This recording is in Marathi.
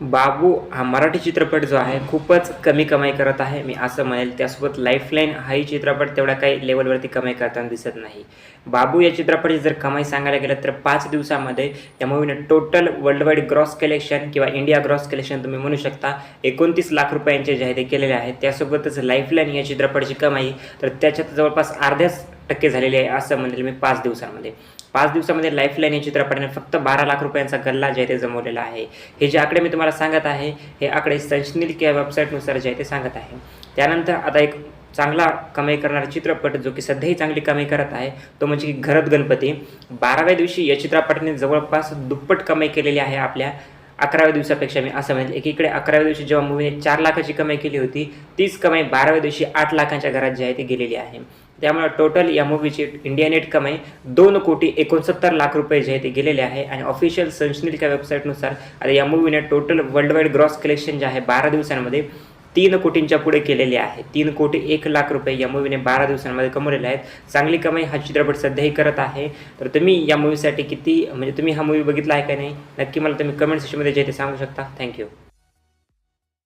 बाबू हा मराठी चित्रपट जो आहे खूपच कमी कमाई करत आहे. मी असं म्हणेल त्यासोबत लाईफलाईन हाही चित्रपट तेवढ्या काही लेवलवरती कमाई करताना दिसत नाही. बाबू या चित्रपटाची जर कमाई सांगायला गेलं तर पाच दिवसामध्ये या मूवीने टोटल वर्ल्डवाईड ग्रॉस कलेक्शन किंवा इंडिया ग्रॉस कलेक्शन तुम्ही म्हणू शकता. एकोणतीस लाख रुपयांचे जे आहे ते केलेले आहेत. त्यासोबतच लाईफलाईन या चित्रपटाची कमाई तर त्याच्यात जवळपास अर्ध्याच टक्के झालेली आहे असं म्हणेल मी पाच दिवसांमध्ये. पाच दिवसामध्ये लाईफलाईन या चित्रपटाने फक्त बारा लाख रुपयांचा गल्ला जे आहे ते जमवलेला आहे. हे जे आकडे मी तुम्हाला सांगत आहे हे आकडे संशनील किंवा वेबसाईटनुसार जे आहे ते सांगत आहे. त्यानंतर आता एक चांगला कमाई करणारा चित्रपट जो की सध्याही चांगली कमाई करत आहे तो म्हणजे की घरत गणपती. बाराव्या दिवशी या चित्रपटाने जवळपास दुप्पट कमाई केलेली आहे आपल्या अकराव्या दिवसापेक्षा मी असं म्हणेल. एकीकडे अकराव्या दिवशी जेव्हा मूवीने चार लाखाची कमाई केली होती तीच कमाई बाराव्या दिवशी आठ लाखांच्या घरात जी आहे ती गेलेली आहे. त्यामुळे टोटल या मूवीची इंडिया नेट कमाई दोन कोटी एकोणसत्तर लाख रुपये जे आहे ते गेलेले आहे. आणि ऑफिशियल सनशनीलच्या वेबसाईटनुसार आता या मूवीने total world wide gross collection जे आहे बारा दिवसांमध्ये तीन कोटींच्या पुढे केलेले आहे. तीन कोटी एक लाख रुपये या मूवीने बारा दिवसांमध्ये कमवलेले आहेत. चांगली कमाई हा चित्रपट सध्याही करत आहे. तर तुम्ही या मूवीसाठी किती म्हणजे तुम्ही हा मूवी बघितला आहे का नाही? नक्की मला तुम्ही कमेंट सेक्शनमध्ये जे आहे ते सांगू शकता. थँक्यू